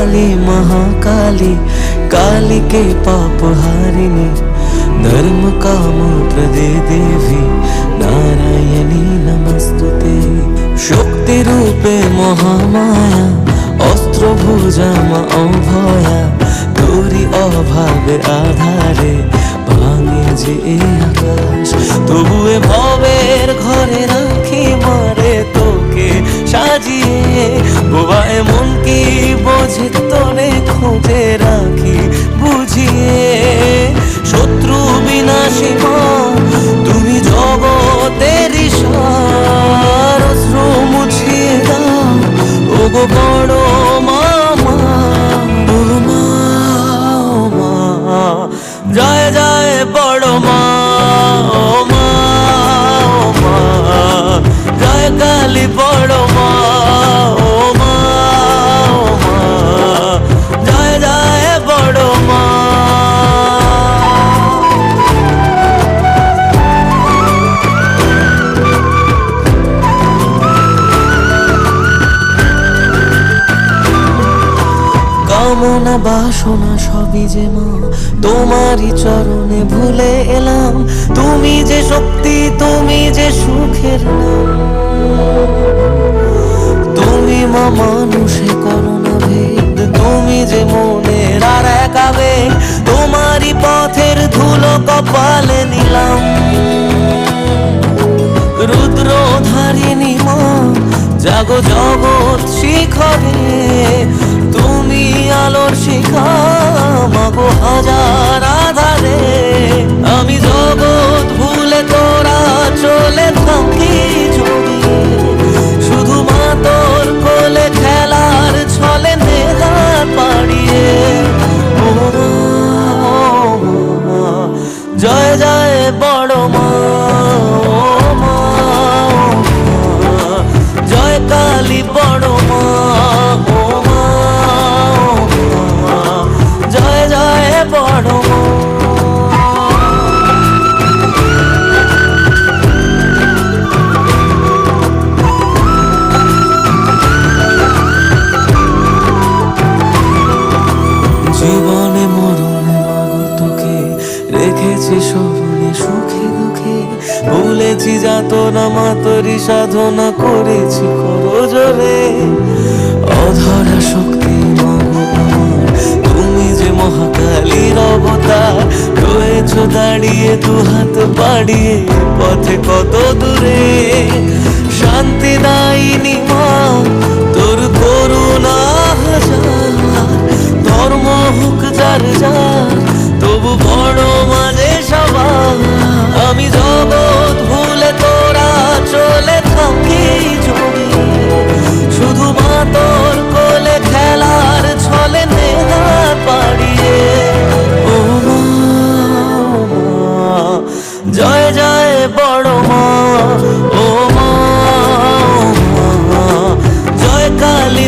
काली, महाकाली, काली के पाप हारिणी, धर्म का मूत्र दे देवी, नारायणी नमस्तुते। শক্তি রূপে মহামায়া অস্ত্র ভুজা মা অভয়া তোরি অভাবের আধারে ভাঙে যে আকাশ তবুয়ে ভবের ঘরে রাখি মারে তোকে সাজিয়ে বোবায় কামনা বাসনা সবই যে মা, তোমারই চরণে ভুলে এলাম। তুমি যে শক্তি, তুমি যে সুখের তুমি মা মানুষে করোনা ভেদ, তুমি যে মনের আর এক আবেগ তোমারই পথের ধুলো কপালে নিলাম। রুদ্র ধারিণী মা, জাগো জগৎ শিখরে জগৎ ভুলে তোরা চলে থাকি জড়িয়ে শুধু মা কোলে খেলার ছলে নেহার পাড়িয়ে। জয় জয় বড় মা, জয় কালী বড় মা। স্মরণে সুখে দুঃখে। ভুলেছি যাত না মাতরি সাধনা করেছি করজরে অধরা শক্তি তুমি যে মহাকালীর অবতার, রয়েছ দাঁড়িয়ে দু হাত বাড়িয়ে পথে কত দূরে। শান্তি দায়িনী মা জয় বড় মা। ও মা, জয় কালী